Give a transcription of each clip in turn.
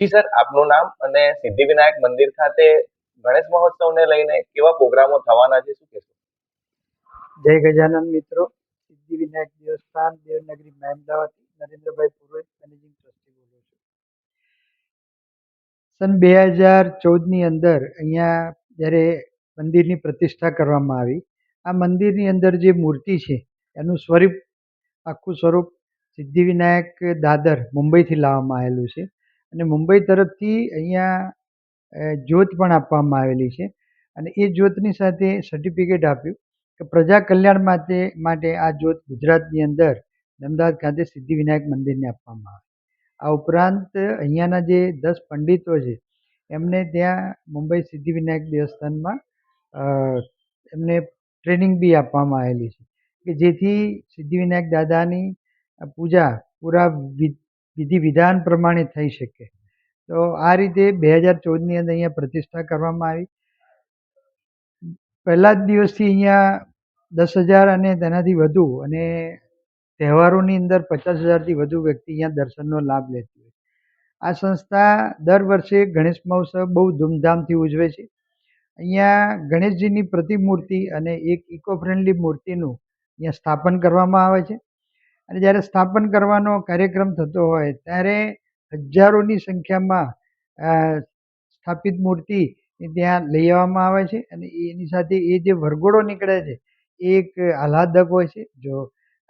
જી sir, આપનું નામ અને સિદ્ધિવિનાયક મંદિર ખાતે ગણેશ મહોત્સવને લઈને કેવા પ્રોગ્રામો થવાના છે, શું કહેશો? જય ગજાનંદ મિત્રો. સિદ્ધિવિનાયક દેવસ્થાન, દેવનગરી મહેમદાવાદ, નરેન્દ્રભાઈ પુરોહિત મેનેજિંગ ટ્રસ્ટી બોલું છું. સન બે હજાર ચૌદની અંદર અહીંયા જ્યારે મંદિરની પ્રતિષ્ઠા કરવામાં આવી, આ મંદિરની અંદર જે મૂર્તિ છે, એનું સ્વરૂપ, આખું સ્વરૂપ સિદ્ધિવિનાયક દાદર મુંબઈથી લાવવામાં આવેલું છે. અને મુંબઈ તરફથી અહીંયા જ્યોત પણ આપવામાં આવેલી છે. અને એ જ્યોતની સાથે સર્ટિફિકેટ આપ્યું કે પ્રજા કલ્યાણ માટે માટે આ જ્યોત ગુજરાતની અંદર અમદાવાદ ખાતે સિદ્ધિવિનાયક મંદિરને આપવામાં આવે. આ ઉપરાંત અહીંયાના જે દસ પંડિતો છે, એમને ત્યાં મુંબઈ સિદ્ધિવિનાયક દેવસ્થાનમાં એમને ટ્રેનિંગ બી આપવામાં આવેલી છે. કે જેથી સિદ્ધિવિનાયક દાદાની પૂજા પૂરા વિધિ વિધાન પ્રમાણે થઈ શકે. તો આ રીતે બે હજાર ચૌદની અંદર અહીંયા પ્રતિષ્ઠા કરવામાં આવી. પહેલા જ દિવસથી અહીંયા દસ હજાર અને તેનાથી વધુ અને તહેવારોની અંદર પચાસ હજારથી વધુ વ્યક્તિ અહીંયા દર્શનનો લાભ લેતી હોય. આ સંસ્થા દર વર્ષે ગણેશ મહોત્સવ બહુ ધૂમધામથી ઉજવે છે. અહીંયા ગણેશજીની પ્રતિમૂર્તિ અને એક ઇકો ફ્રેન્ડલી મૂર્તિનું અહીંયા સ્થાપન કરવામાં આવે છે. અને જ્યારે સ્થાપન કરવાનો કાર્યક્રમ થતો હોય, ત્યારે હજારોની સંખ્યામાં સ્થાપિત મૂર્તિ ત્યાં લઈ આવવામાં આવે છે અને એની સાથે એ જે વરઘોડો નીકળે છે, એ એક આહલાદક હોય છે, જો,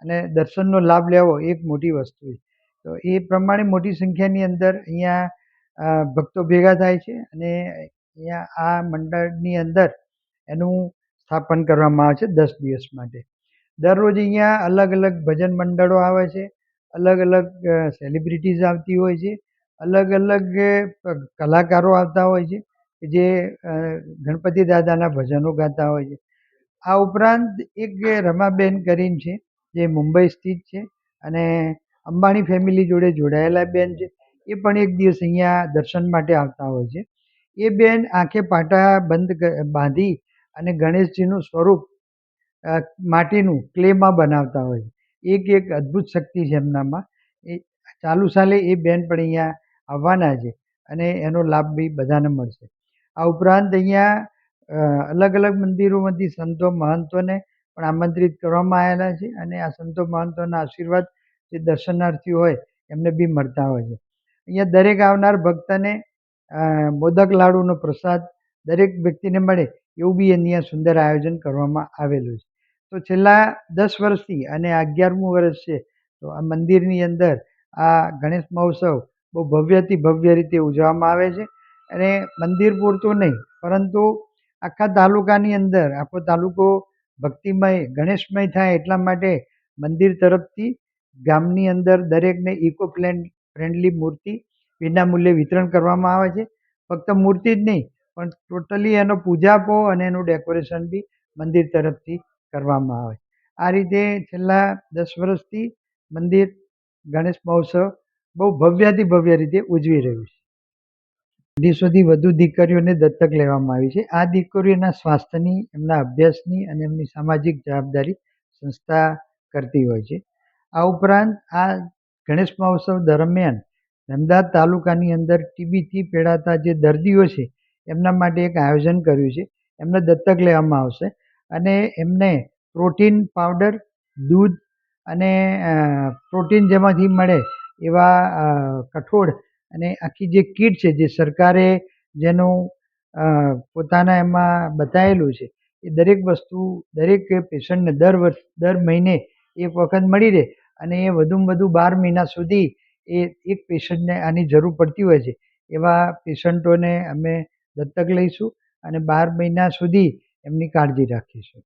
અને દર્શનનો લાભ લેવો એક મોટી વસ્તુ છે. તો એ પ્રમાણે મોટી સંખ્યાની અંદર અહીંયા ભક્તો ભેગા થાય છે અને અહીંયા આ મંડળની અંદર એનું સ્થાપન કરવામાં આવે છે દસ દિવસ માટે. દરરોજ અહીંયા અલગ અલગ ભજન મંડળો આવે છે, અલગ અલગ સેલિબ્રિટીઝ આવતી હોય છે, અલગ અલગ કલાકારો આવતા હોય છે જે ગણપતિ દાદાના ભજનો ગાતા હોય છે. આ ઉપરાંત એક રમાબેન કરીને છે, જે મુંબઈ સ્થિત છે અને અંબાણી ફેમિલી જોડે જોડાયેલા બેન છે, એ પણ એક દિવસ અહીંયા દર્શન માટે આવતા હોય છે. એ બેન આંખે પાટા બંધ બાંધી અને ગણેશજીનું સ્વરૂપ માટીનું ક્લેમાં બનાવતા હોય. એક એક અદ્ભુત શક્તિ છે એમનામાં. એ ચાલુ સાલે એ બેન પણ અહીંયા આવવાના છે અને એનો લાભ બી બધાને મળશે. આ ઉપરાંત અહીંયા અલગ અલગ મંદિરોમાંથી સંતો મહંતોને પણ આમંત્રિત કરવામાં આવેલા છે અને આ સંતો મહંતોના આશીર્વાદ જે દર્શનાર્થીઓ હોય એમને બી મળતા હોય છે. અહીંયા દરેક આવનાર ભક્તને મોદક લાડુનો પ્રસાદ દરેક વ્યક્તિને મળે એવું બી અહીંયા સુંદર આયોજન કરવામાં આવેલું છે. તો છેલ્લા દસ વર્ષથી અને અગિયારમું વર્ષ છે, તો આ મંદિરની અંદર આ ગણેશ મહોત્સવ બહુ ભવ્યથી ભવ્ય રીતે ઉજવવામાં આવે છે. અને મંદિર પૂરતું નહીં, પરંતુ આખા તાલુકાની અંદર, આખો તાલુકો ભક્તિમય, ગણેશમય થાય એટલા માટે મંદિર તરફથી ગામની અંદર દરેકને ઇકો ફ્રેન્ડલી મૂર્તિ વિનામૂલ્યે વિતરણ કરવામાં આવે છે. ફક્ત મૂર્તિ જ નહીં, પણ ટોટલી એનો પૂજાપો અને એનું ડેકોરેશન બી મંદિર તરફથી કરવામાં આવે. આ રીતે છેલ્લા દસ વર્ષથી મંદિર, ગણેશ મહોત્સવ બહુ ભવ્યાથી ભવ્ય રીતે ઉજવી રહ્યું છે. અઢીસોથી વધુ દીકરીઓને દત્તક લેવામાં આવી છે. આ દીકરીઓના સ્વાસ્થ્યની, એમના અભ્યાસની અને એમની સામાજિક જવાબદારી સંસ્થા કરતી હોય છે. આ ઉપરાંત આ ગણેશ મહોત્સવ દરમિયાન અમદાવાદ તાલુકાની અંદર ટીબીથી પીડાતા જે દર્દીઓ છે, એમના માટે એક આયોજન કર્યું છે. એમને દત્તક લેવામાં આવશે. અને એમને પ્રોટીન પાવડર, દૂધ અને પ્રોટીન જેમાંથી મળે એવા કઠોળ અને આખી જે કીટ છે જે સરકારે જેનું પોતાના એમાં બતાવેલું છે, એ દરેક વસ્તુ દરેક પેશન્ટને દર વર્ષ દર મહિને એક વખત મળી રહે અને એ વધુમાં વધુ બાર મહિના સુધી એ એક પેશન્ટને આની જરૂર પડતી હોય છે. એવા પેશન્ટોને અમે દત્તક લઈશું અને બાર મહિના સુધી এমনি কার্যে রাখে সব